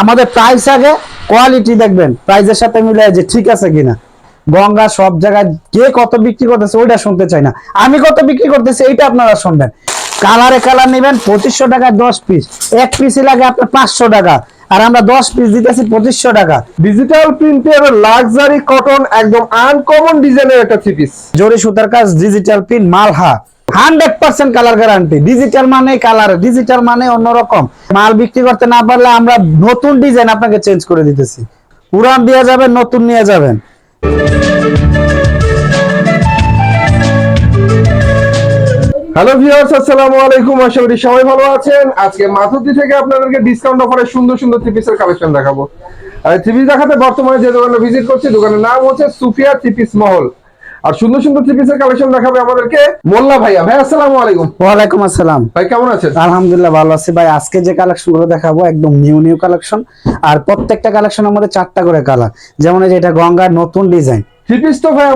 আমাদের প্রাইস আগে কোয়ালিটি দেখবেন। প্রাইসের সাথে মিলে যে ঠিক আছে কিনা। গঙ্গা সব জায়গায় কে কত বিক্রি করতেছে ওইটা শুনতে চাই না। আমি কত বিক্রি করতেছি এইটা আপনারা শুনবেন। কালারে কালার নেবেন পঁচিশশো টাকা দশ পিস এক পিসই লাগে আপনার পাঁচশো টাকা। আর আমরা দশ পিস দিতেছি পঁচিশশো টাকা। ডিজিটাল প্রিন্টের লাক্সারি কটন একদম আনকমন ডিজাইনের একটা থ্রি পিস জরি সুতার কাজ ডিজিটাল প্রিন্ট মালহা। Hundred percent colour guarantee digital মানে কালার ডিজিটাল মানে অন্যরকম। মাল বিক্রি করতে না পারলে আমরা নতুন ডিজাইন আপনাকে চেঞ্জ করে দিতেছি। পুরান নতুন নিয়ে যাবেন। হ্যালো ভিউয়ার্স আসসালামু আলাইকুম। আশা করি সবাই ভালো আছেন। আজকে মাথুতি থেকে আপনাদেরকে ডিসকাউন্ট অফারে সুন্দর সুন্দর থ্রি কালেকশন দেখাবো। আর দেখাতে বর্তমানে যে দোকানে ভিজিট করছি, দোকানের নাম হচ্ছে সুফিয়া থ্রি মহল। আর সুন্দর সুন্দর থ্রি পিসের কালেকশন দেখাবে আমাদেরকে। মোল্লা ভাইয়া ভাই আসসালামু আলাইকুম। ওয়ালাইকুম আসসালাম। ভাই কেমন আছেন? আলহামদুলিল্লাহ ভালো আছি। ভাই আজকে যে কালেকশনগুলো দেখাবো একদম নিউ নিউ কালেকশন আর প্রত্যেকটা কালেকশন আমাদের চারটা করে কালার যেমন এই যে এটা গঙ্গার নতুন ডিজাইন থ্রি তো ভাই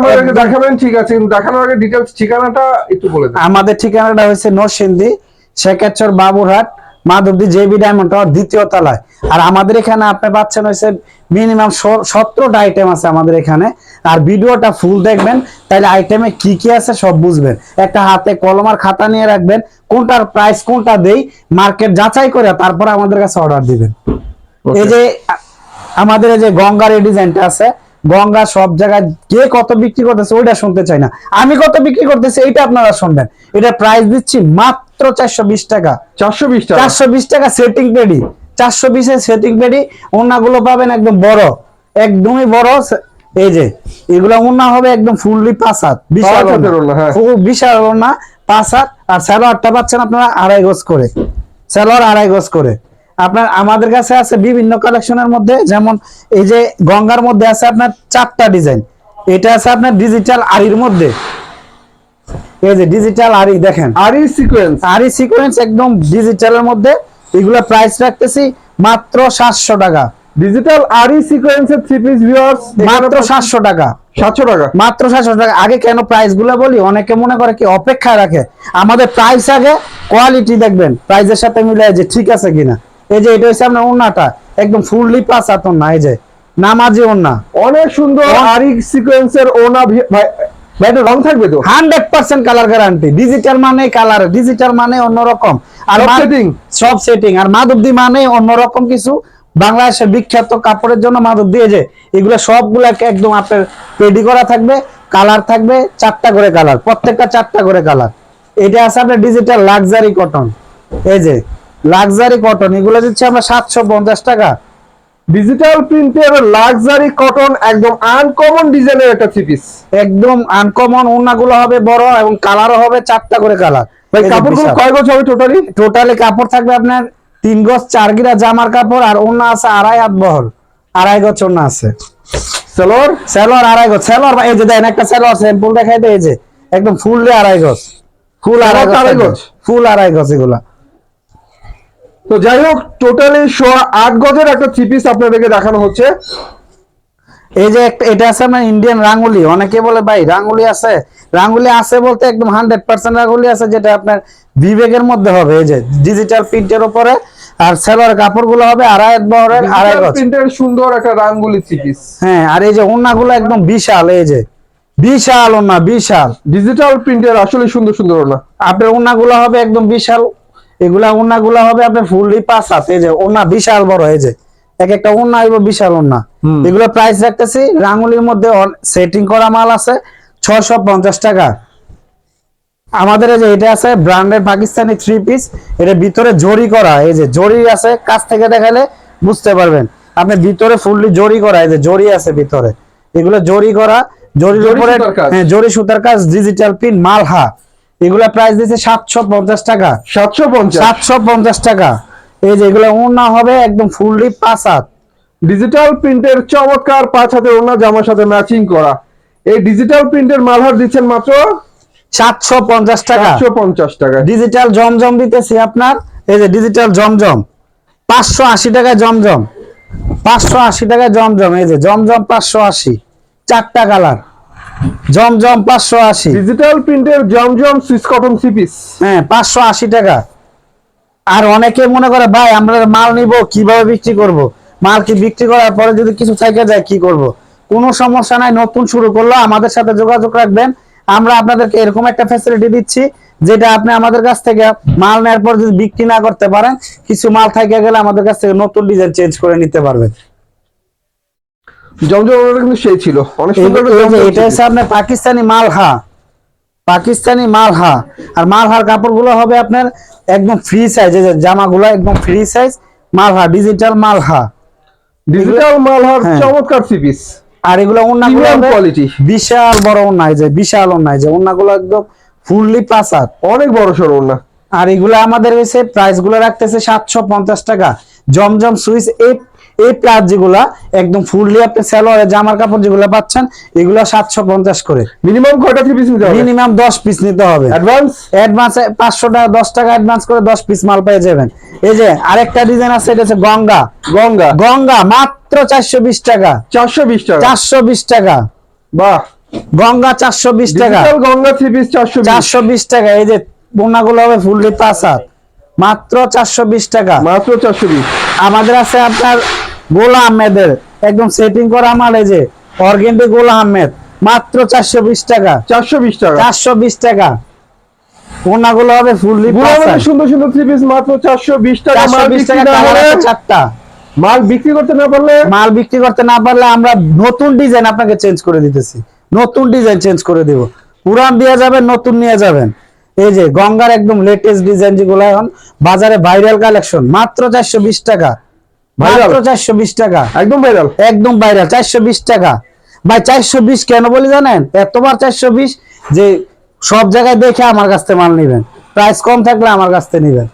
দেখাবেন ঠিক আছে কিন্তু দেখানোর আগে ডিটেলস ঠিকানাটা একটু বলে আমাদের ঠিকানাটা হয়েছে Narsingdi Shekhachar Baburhat Madhabdi JB diamond tower দ্বিতীয় তলায়। আর আমাদের এখানে আপনি পাচ্ছেন হয়েছে মিনিমাম সতেরোটা আইটেম আছে আমাদের এখানে। আর ভিডিওটা ফুল দেখবেন তাহলে আইটেমে কি কি আছে সব বুঝবেন। একটা হাতে কলম আর খাতা নিয়ে রাখবেন কোনটার প্রাইস কোনটা দেই মার্কেট যাচাই করে তারপর আমাদের কাছে অর্ডার দিবেন। এই যে আমাদের এই যে গঙ্গার এই ডিজাইনটা আছে গঙ্গা সব জায়গায় কে কত বিক্রি করতেছে ওইটা শুনতে চাই না। আমি কত বিক্রি করতেছি এইটা আপনারা শুনবেন। এটা প্রাইস দিচ্ছি মাত্র চারশো বিশ টাকা। চারশো বিশ টাকা? চারশো বিশ টাকা সেটিং পেডি চারশো বিশের সেটিং পেডি ওনাগুলো পাবেন একদম বড়। একদমই বড় এই যে এগুলো ওনা হবে একদম ফুললি বিশাল হ্যাঁ। ওনা হাত। আর স্যালোয়ারটা পাচ্ছেন আপনারা আড়াই গজ করে। স্যালোয়ার আড়াই গজ করে। আপনার আমাদের কাছে আছে বিভিন্ন কালেকশনের মধ্যে যেমন এই যে গঙ্গার মধ্যে আছে আপনার চারটা ডিজাইন এটা আছে আপনার ডিজিটাল আরির মধ্যে। এই যে ডিজিটাল আরি দেখেন। আর এই সিকোয়েন্স আর এই সিকোয়েন্স একদম ডিজিটালের মধ্যে। এগুলা প্রাইস রাখতেছি মাত্র সাতশো টাকা। ডিজিটাল আর এই সিকোয়েন্সের থ্রি পিস ভিউয়ার্স মাত্র সাতশো টাকা। সাতশো টাকা। মাত্র সাতশো টাকা। আগে কেন প্রাইসগুলো বলি? অনেকে মনে করে কি অপেক্ষায় রাখে। আমাদের প্রাইস আগে কোয়ালিটি দেখবেন। প্রাইসের সাথে মিলে যে ঠিক আছে কিনা। এই যে এটা হচ্ছে আপনার ওন্নাটা একদম ফুললি পাস আতন না এই যে। নামাজি ওন্না অনেক সুন্দর আরি সিকোয়েন্সের ওনা ভাই এটা রং থাকবে তো? Hundred percent colour guarantee digital মানে কালার ডিজিটাল মানে অন্যরকম। আর setting? সব সেটিং আর মাধবদী মানে অন্যরকম কিছু। বাংলাদেশের বিখ্যাত কাপড়ের জন্য মাধবদী এই যে এগুলো সবগুলাকে একদম আপনার রেডি করা থাকবে। কালার থাকবে চারটা করে কালার প্রত্যেকটা চারটা করে কালার এটা আছে আপনার ডিজিটাল লাক্সারি কটন এই যে লাক্সারি কটন এগুলো দিচ্ছে আমরা সাতশো পঞ্চাশ টাকা। ডিজিটাল প্রিন্টের লাক্সারি কটন একদম আনকমন ডিজাইনের একটা থ্রি পিস একদম আনকমন ওড়নাগুলো হবে বড় এবং কালারও হবে চারটা করে কালার ভাই কাপড়গুলো কয় গজ হবে টোটালি টোটালি কাপড় থাকবে আপনার তিন গজ চার গিরা জামার কাপড় আর ওড়না আছে আড়াই হাত বহর আড়াই গজ ওড়না আছে। সেলোর সেলোয়ার আড়াই গজ। সেলোয়ার এই যে দেন একটা সেলোয়ার স্যাম্পল দেখাই দেয় এই যে। একদম ফুললি আড়াই গজ। ফুল আড়াই গজ? ফুল আড়াই গজ এগুলা। তো যাই হোক টোটালি সোয়া আট গজের একটা থ্রি পিস আপনাদেরকে দেখানো হচ্ছে। এই যে একটা এটা আছে আপনার ইন্ডিয়ান রাঙ্গুলি। অনেকে বলে ভাই রাঙ্গুলি আছে। রাঙ্গুলি আছে বলতে একদম হান্ড্রেড পার্সেন্ট রাঙ্গুলি আছে যেটা আপনার বিবেকের মধ্যে হবে। এই যে ডিজিটাল প্রিন্টের উপরে আর সেলোয়ার কাপড়গুলো হবে আড়াই বহরের আড়াই প্রিন্টের সুন্দর একটা রাঙ্গুলি পিস হ্যাঁ আর এই যে ওড়নাগুলো একদম বিশাল এই যে। বিশাল ওনা বিশাল। ডিজিটাল প্রিন্টের আসলে সুন্দর সুন্দর ওনা আপনার ওড়নাগুলো হবে একদম বিশাল এগুলা ওড়নাগুলো হবে আপনার ফুললি পাঁচ হাত। এই যে ওড়না বিশাল বড় এই যে এক একটা ওড়না হইব বিশাল হুম। এগুলো প্রাইস রাখতেছি রাঙ্গুলির মধ্যে সেটিং করা মাল আছে ছয়শো পঞ্চাশ টাকা। আমাদের এই যে এটা আছে ব্র্যান্ডের পাকিস্তানি থ্রি পিস এটা ভিতরে জরি করা এই যে জরি আছে কাছ থেকে দেখালে বুঝতে পারবেন। আপনি ভিতরে ফুললি জরি করা এই যে জরি আছে ভিতরে। এগুলো জরি করা জরির জরি উপরে। হ্যাঁ জরি সুতার কাজ ডিজিটাল পিন মালহা। এগুলা প্রাইস দিচ্ছে সাতশো পঞ্চাশ টাকা। সাতশো পঞ্চাশ? সাতশো পঞ্চাশ টাকা। এই যে এগুলো ওনা হবে একদম ফুললি পাঁচ হাত। ডিজিটাল প্রিন্টের চমৎকার পাঁচ হাতের ওনা জামার সাথে ম্যাচিং করা। এই ডিজিটাল প্রিন্টের মালহার দিচ্ছেন মাত্র সাতশো পঞ্চাশ টাকা। সাতশো পঞ্চাশ টাকা। ডিজিটাল জমজম দিতেছি আপনার। এই যে ডিজিটাল জমজম। পাঁচশো আশি টাকা জমজম। পাঁচশো আশি টাকা জমজম। এই যে জমজম পাঁচশো আশি। চারটা কালার জমজম পাঁচশো আশি। ডিজিটাল প্রিন্টের Zamzam Swiss cotton three piece হ্যাঁ পাঁচশো আশি টাকা। আর অনেকে মনে করে ভাই আমরা মাল নিব কীভাবে বিক্রি করব? মাল কি বিক্রি করার পরে যদি কিছু থেকে যায় কি করব? কোনো সমস্যা নাই নতুন শুরু করল আমাদের সাথে যোগাযোগ রাখবেন। আমরা আপনাদেরকে এরকম একটা ফ্যাসিলিটি দিচ্ছি যেটা আপনি আমাদের কাছ থেকে মাল নেওয়ার পর যদি বিক্রি না করতে পারেন কিছু মাল থেকে গেলে আমাদের কাছ থেকে নতুন ডিজাইন চেঞ্জ করে নিতে পারবেন। জমজম ওনারা কিন্তু সেই ছিল। অনেক সুন্দর এটা হচ্ছে আপনার পাকিস্তানি মালহা। পাকিস্তানি মালহা। আর মালহার কাপড়গুলো হবে আপনার একদম ফ্রি সাইজ জামাগুলো একদম ফ্রি সাইজ মালহা ডিজিটাল মালহা। ডিজিটাল। চমৎকার থ্রি পিস আর এগুলো ওন্নাগুলো quality। বিশাল বড় ওন্নায় যে বিশাল ওন্নায় যে ওন্নাগুলো একদম ফুললি পাসার অনেক বড় না আর এগুলো আমাদের হয়েছে প্রাইসগুলো রাখতেছে সাতশো পঞ্চাশ টাকা। জমজম সুইচ এই এই প্লাস যেগুলা একদম ফুললি আপনি স্যালোয়ারে জামার কাপড় যেগুলো পাচ্ছেন এগুলো সাতশো পঞ্চাশ করে। মিনিমাম কয়টা থ্রি পিস নিতে হবে? মিনিমাম দশ পিস নিতে হবে। অ্যাডভান্স অ্যাডভান্স পাঁচশো টাকা দশ টাকা অ্যাডভান্স করে দশ পিস মাল পেয়ে যাবেন। এই যে আরেকটা ডিজাইন আছে এটা হচ্ছে গঙ্গা। গঙ্গা? গঙ্গা মাত্র চারশো বিশ টাকা। চারশো বিশ টাকা? চারশো বিশ টাকা। বাহ। গঙ্গা চারশো বিশ টাকা। গঙ্গা থ্রি পিস চারশো চারশো বিশ টাকা এই যে বোনাগুলো হবে ফুললি পাঁচ হাত। মাত্র চারশো বিশ টাকা। মাত্র চারশো বিশ। আমাদের আছে আপনার গোলা আহমেদের। একদম সেটিং করা আমার এই যে অর্গেন্ডি গোলা আহমেদ। মাত্র চারশো বিশ টাকা। চারশো বিশ টাকা। চারশো বিশ টাকা। ওনাগুলো হবে ফুললি সুন্দর সুন্দর থ্রি পিস মাত্র চারশো বিশ টাকা। চারশো মাল বিশ বিক্রি টাকা না কালার হলে আছে চারটা মাল বিক্রি করতে না পারলে মাল বিক্রি করতে না পারলে আমরা নতুন ডিজাইন আপনাকে চেঞ্জ করে দিতেছি। নতুন ডিজাইন চেঞ্জ করে দিব। পুরান দিয়ে যাবেন নতুন নিয়ে যাবেন। এই যে গঙ্গার একদম লেটেস্ট ডিজাইন যেগুলো এখন বাজারে ভাইরাল কালেকশন মাত্র চারশো বিশ টাকা? মাত্র চারশো বিশ টাকা। একদম ভাইরাল একদম ভাইরাল চারশো বিশ টাকা। ভাই চারশো বিশ কেন বলি জানেন? এতবার চারশো বিশ যে সব জায়গায় দেখে আমার কাছ থেকে মাল নিবেন। প্রাইস কম থাকলে আমার কাছ থেকে নিবেন।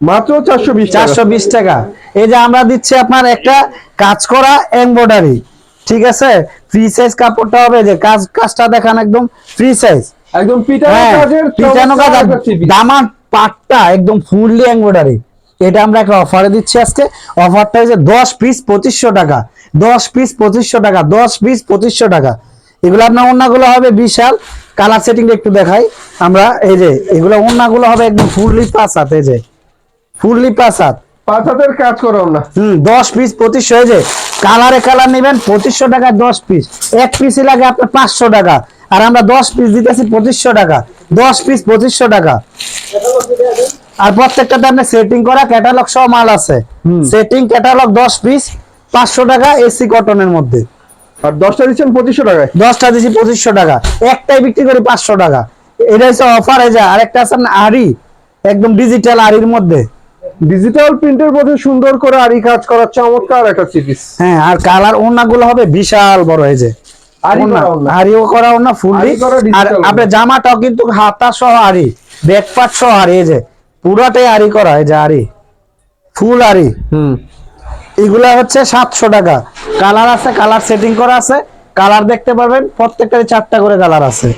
মাত্র চারশো বিশ চারশো বিশ টাকা। এই যে আমরা দিচ্ছি আপনার একটা কাজ করা এমব্রয়ডারি ঠিক আছে? ফ্রি সাইজ কাপড়টা হবে যে কাজ কাজটা দেখান একদম ফ্রি সাইজ একদম পিটানো হ্যাঁ কাজের পিটানো কাজ। দামান পাটটা একদম ফুললি এমব্রয়ডারি এটা আমরা একটা অফারে দিচ্ছি আজকে। অফারটা হচ্ছে দশ পিস পঁচিশশো টাকা। দশ পিস পঁচিশশো টাকা দশ পিস পঁচিশশো টাকা। এগুলো আপনার অন্যগুলো হবে বিশাল। কালার সেটিং একটু দেখাই। আমরা এই যে এগুলো অন্যগুলো হবে একদম ফুললি পাঁচ হাত এই যে। ফুললি পাঁচ হাত। পাঁচ হাতের কাজ করো না হুম দশ পিস পঁচিশশো এই যে। কালারে কালার নেবেন পঁচিশশো টাকা দশ পিস এক পিসই লাগে আপনার পাঁচশো টাকা। আর আমরা দশ পিস দিতেছি পঁচিশশো টাকা। দশ পিস পঁচিশশো টাকা। আর প্রত্যেকটাতে আপনার সেটিং করা ক্যাটালগ সহ মাল আছে। সেটিং ক্যাটালগ দশ পিস পাঁচশো টাকা এসি কটনের মধ্যে। আর দশটা দিচ্ছেন পঁচিশশো টাকায় দশটা দিচ্ছি পঁচিশশো টাকা। একটাই বিক্রি করি পাঁচশো টাকা। এটা হচ্ছে অফার এই যে আরেকটা আছে আপনার আড়ি একদম ডিজিটাল আড়ির মধ্যে। ডিজিটাল প্রিন্টের মধ্যে সুন্দর করে আরি কাজ করা চমৎকার একটা পিস হ্যাঁ আর কালার ওড়নাগুলো হবে বিশাল বড় এই যে। আরিও করা ওড়না ফুললি আরি করা digital আর আপনার জামাটাও কিন্তু হাতা সহ আরি ব্যাকপার্ট সহ আরি এই যে পুরাটাই আরি করা এই যে আরি ফুল আরি হুম। এগুলা হচ্ছে সাতশো টাকা। কালার আছে কালার সেটিং করা আছে। কালার দেখতে পারবেন প্রত্যেকটারই চারটা করে কালার আছে।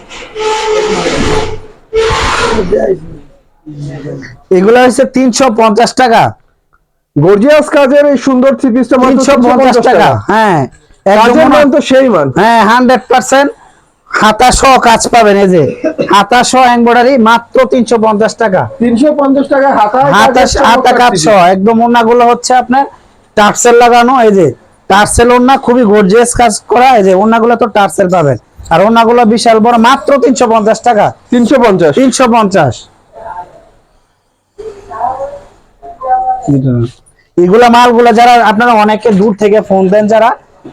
এগুলা হচ্ছে তিনশো পঞ্চাশ টাকা। গর্জিয়াস কাজের এই সুন্দর থ্রি পিসটা তিনশো পঞ্চাশ টাকা। হ্যাঁ। তো সেই মান। হ্যাঁ হান্ড্রেড পার্সেন্ট হাতা কাজ পাবেন এই যে। মাত্র তিনশো পঞ্চাশ টাকা। তিনশো পঞ্চাশ টাকা হাতা হাতা হাতা কাজ সহ একদম ওনাগুলো হচ্ছে আপনার টার্সেল লাগানো এই যে। টার্সেল ওনা খুবই গর্জিয়াস কাজ করা এই যে ওনাগুলো তো টার্সেল পাবেন। আর ওনাগুলো বিশাল বড় মাত্র তিনশো পঞ্চাশ টাকা। তিনশো পঞ্চাশ। তিনশো পঞ্চাশ। এগুলা মালগুলা যারা আপনারা অনেকে দূর থেকে ফোন দেন যারা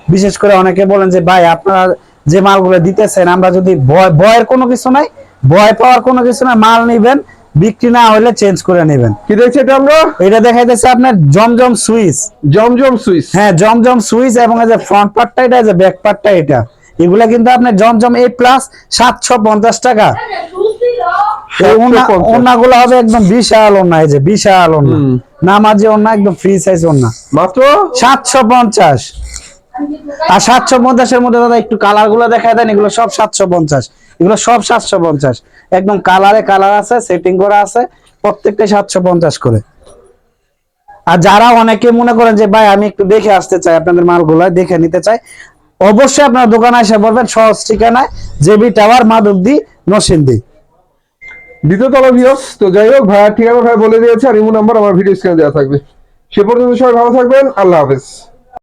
বিশেষ করে অনেকে বলেন যে ভাই আপনারা যে মালগুলো দিতেছেন আমরা যদি ভয়ের কোনো কিছু নাই ভয় পাওয়ার কোনো কিছু নাই মাল নিবেন বিক্রি না হলে চেঞ্জ করে নেবেন। কি দেখছি এটা আমরা? এটা দেখাইতেছে আপনার জমজম সুইচ। জমজম সুইচ। হ্যাঁ জমজম সুইচ এবং এই যে ফ্রন্ট পার্টটা এটা এই যে ব্যাক পার্টটা এটা। এগুলা কিন্তু আপনার জমজম এ প্লাস সাতশো পঞ্চাশ টাকা। এই ওনা- 750 ওনাগুলো হবে একদম বিশাল ওনা এই যে বিশাল ওনা। নামাজি ওনা একদম ফ্রি সাইজ ওনা মাত্র? সাতশো পঞ্চাশ। আর সাতশো পঞ্চাশের মধ্যে দাদা একটু কালারগুলো দেখা দেন, এগুলো সব সাতশো পঞ্চাশ। এগুলো সব সাতশো পঞ্চাশ। একদম কালারে কালার আছে সেটিং করা আছে, প্রত্যেকটাই সাতশো পঞ্চাশ করে। আর যারা অনেকে মনে করেন যে, ভাই, আমি একটু দেখে আসতে চাই আপনাদের মালগুলো, দেখে নিতে চাই, অবশ্যই আপনার দোকানে এসে বলবেন, সহজ ঠিকানায় জেবি টাওয়ার মাধবদি নসিন্দি দ্বিতীয় তলা ভিউস তো যাই হোক ভাইয়ার ঠিকানা ভাই বলে দিয়েছে, আর ইমো নাম্বার আমার ভিডিও স্ক্রিনে দেওয়া থাকবে। সে পর্যন্ত সবাই ভালো থাকবেন, আল্লাহ হাফেজ।